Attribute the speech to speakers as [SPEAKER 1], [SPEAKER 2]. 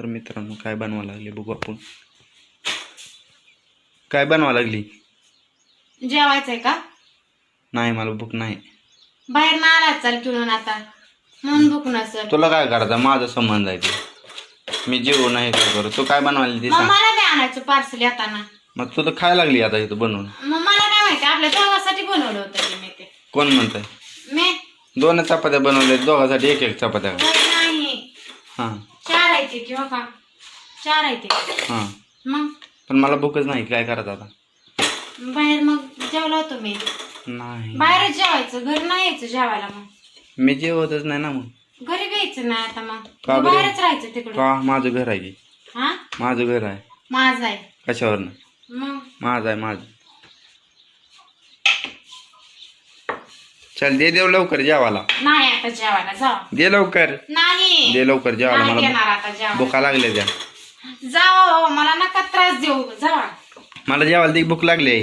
[SPEAKER 1] तर मित्रांनो काय बनवा लागली बघू आपण. काय बनवा लागली?
[SPEAKER 2] जेवायचंय का?
[SPEAKER 1] नाही मला भूक नाही.
[SPEAKER 2] बाहेर ना आला चल किळून आता. म्हणून भूक नसल.
[SPEAKER 1] तुला काय करायचं? माझा संबंध आहे ते. मी जेवू नाही काय करू तू काय बनवायला ते
[SPEAKER 2] मग
[SPEAKER 1] सांग.
[SPEAKER 2] मला काय आणायचं पार्सल येताना?
[SPEAKER 1] मग तू तर खायला लागली आता इथं बनवून.
[SPEAKER 2] मग मला काय माहिती? आपल्या दोघांसाठी बनवलं होतं ते मी ते.
[SPEAKER 1] कोण म्हणतंय?
[SPEAKER 2] मी?
[SPEAKER 1] दोन चपात्या बनवल्या दोघासाठी एक एक चपात्या
[SPEAKER 2] नाही.
[SPEAKER 1] हां.
[SPEAKER 2] चार आहे ते किंवा का? चार आहे ते.
[SPEAKER 1] हां.
[SPEAKER 2] मग?
[SPEAKER 1] पण मला भूकच नाही. काय करायचं आता?
[SPEAKER 2] बाहेर मग जेवलो होतो मी.
[SPEAKER 1] नाही.
[SPEAKER 2] बाहेरच जेवायचं. घरी नाही यायचं जेवायला मग.
[SPEAKER 1] मी जेवतच नाही ना मग.
[SPEAKER 2] घरी घ्यायचं नाही आता मग.
[SPEAKER 1] का
[SPEAKER 2] मग
[SPEAKER 1] बरं?
[SPEAKER 2] बाहेरच राहायचं तिकडे.
[SPEAKER 1] का? माझं घर आहे की?
[SPEAKER 2] हा?
[SPEAKER 1] माझं घर आहे.
[SPEAKER 2] माझं आहे.
[SPEAKER 1] कशावरनं?
[SPEAKER 2] मग?
[SPEAKER 1] माझं आहे माझं. चल दे देव लवकर जेवायला.
[SPEAKER 2] नाही आता जेवायला जा
[SPEAKER 1] दे लवकर.
[SPEAKER 2] नाही.
[SPEAKER 1] दे लवकर जेवायला
[SPEAKER 2] नाही
[SPEAKER 1] मला भुका लागले त्या.
[SPEAKER 2] जावा बाबा मला नका त्रास देऊ जावा
[SPEAKER 1] मला जेवायला ती भूक लागली